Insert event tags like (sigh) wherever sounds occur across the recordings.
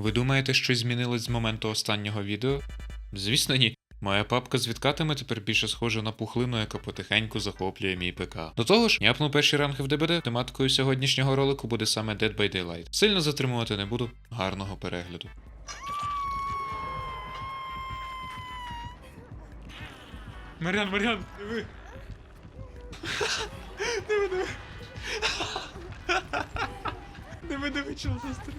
Ви думаєте, щось змінилось з моменту останнього відео? Звісно, ні. Моя папка з відкатами тепер більше схожа на пухлину, яка потихеньку захоплює мій ПК. До того ж, я пну перші ранги в ДБД. Тематикою сьогоднішнього ролику буде саме Dead by Daylight. Сильно затримувати не буду. Гарного перегляду. Маріан, Маріан, диви. Диви, диви. Диви, диви, чого застріл.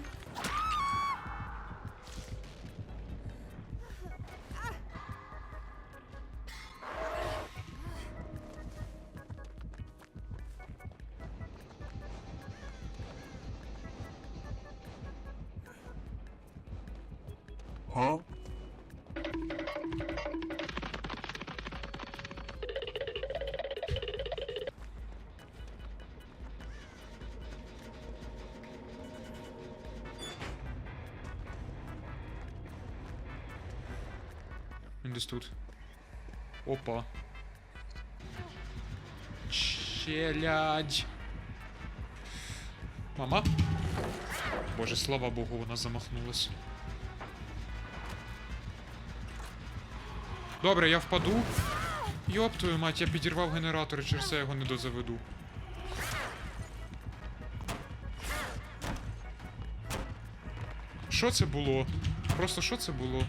Він тут. Опа. Челядь. Мама? Боже, слава Богу, вона замахнулась. Добре, я впаду. Йоп твою мать, я підірвав генератор, і через це його не дозаведу. Що це було? Просто що це було?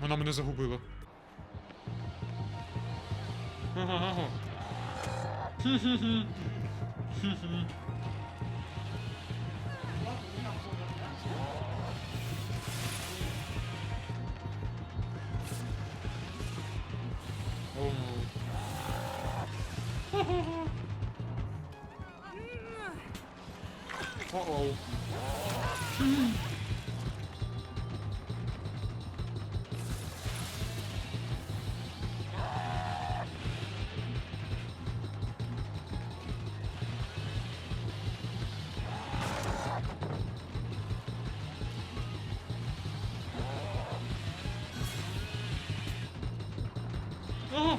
Вона мене загубила. Ага, (laughs) Ага.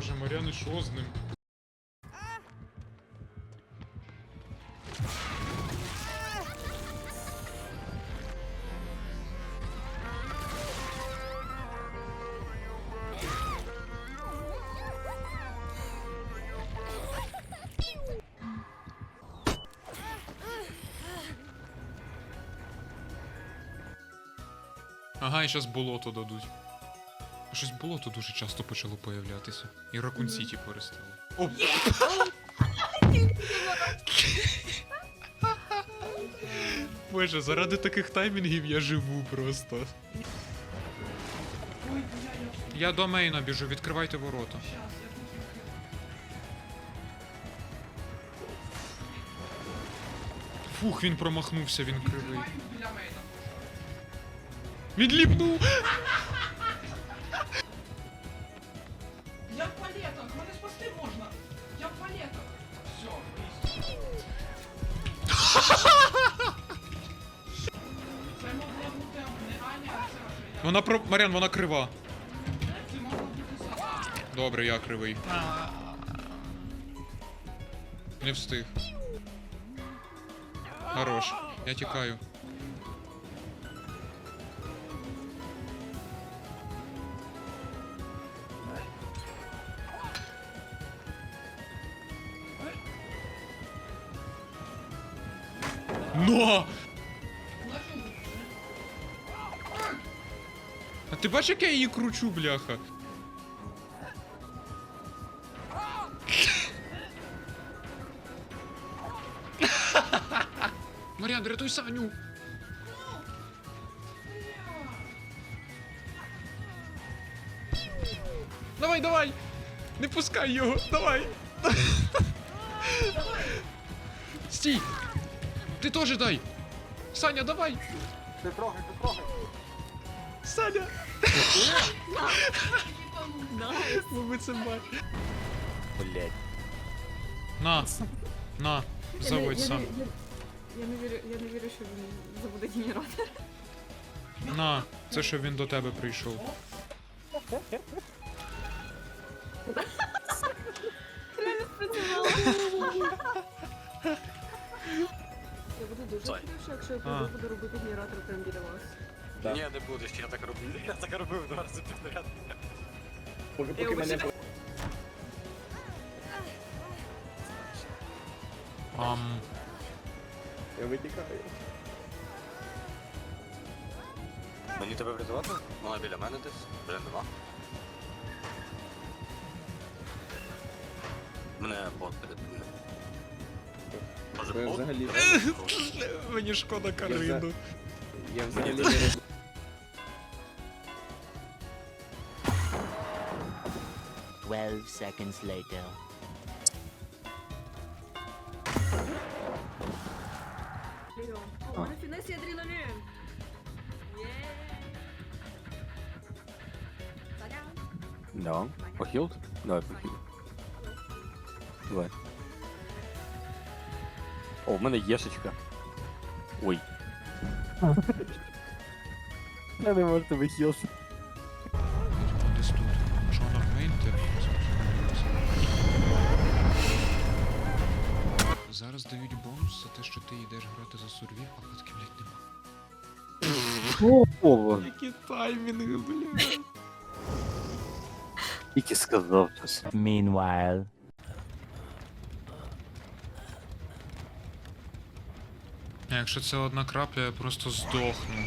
Боже, Мар'яни, що з ним? Ага, і зараз болото дадуть. Щось болото дуже часто почало появлятися. І Ракун Сіті перестало. О! Боже, заради таких таймінгів я живу просто. Я до мейна біжу, відкривайте ворота. Фух, він промахнувся, він кривий. Відліпнув! Вона про. Марян, вона крива. Добре, я кривий. Не встиг. Хорош. Я тікаю. На? А ти бачиш, як я її кручу, бляха? Маріан, рятуй Саню! Давай, давай! Не пускай його! Давай! Стій! Ти теж дай! Саня, давай! Не трогай, не трогай. Саня! Ви це бачите. Блять. На! На! Заводь сам. Я, я не вірю, я не вірю, що він забуде генератор. На! Це щоб він до тебе прийшов. Реально спрацювало. Я буду дуже Стой. якщо я А. прийду, буду робити генератор прямо біля вас. Да. Ні, не будеш, я так роблю. (laughs) Я так робив два рази підряд. Поки, Я поки мене. Ам. я витікаю. Мені тебе врятувати? Вона біля мене десь. Блін, нема. Мене бот перед Ви бот? взагалі- Мені шкода Карину. Я взагалі не роблю. Twelve seconds later. О, рафінесі адреналін! Саня! Да. Похилд? Давай, похил. Давай. О, в мене єшечка. Ой. (laughs) Я не можу тебе вмийте? Зараз дають бонус за те, що ти йдеш грати за сурвів, а фотки, блядь, нема. О, Які таймінги, блядь. тільки сказав щось. Meanwhile. Якщо це одна крапля, я просто здохну.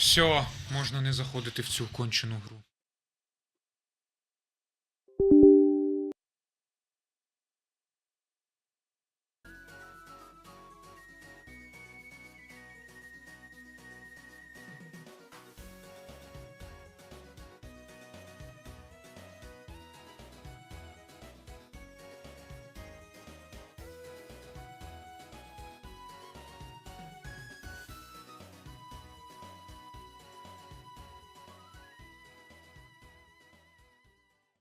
Все, можна не заходити в цю кончену гру.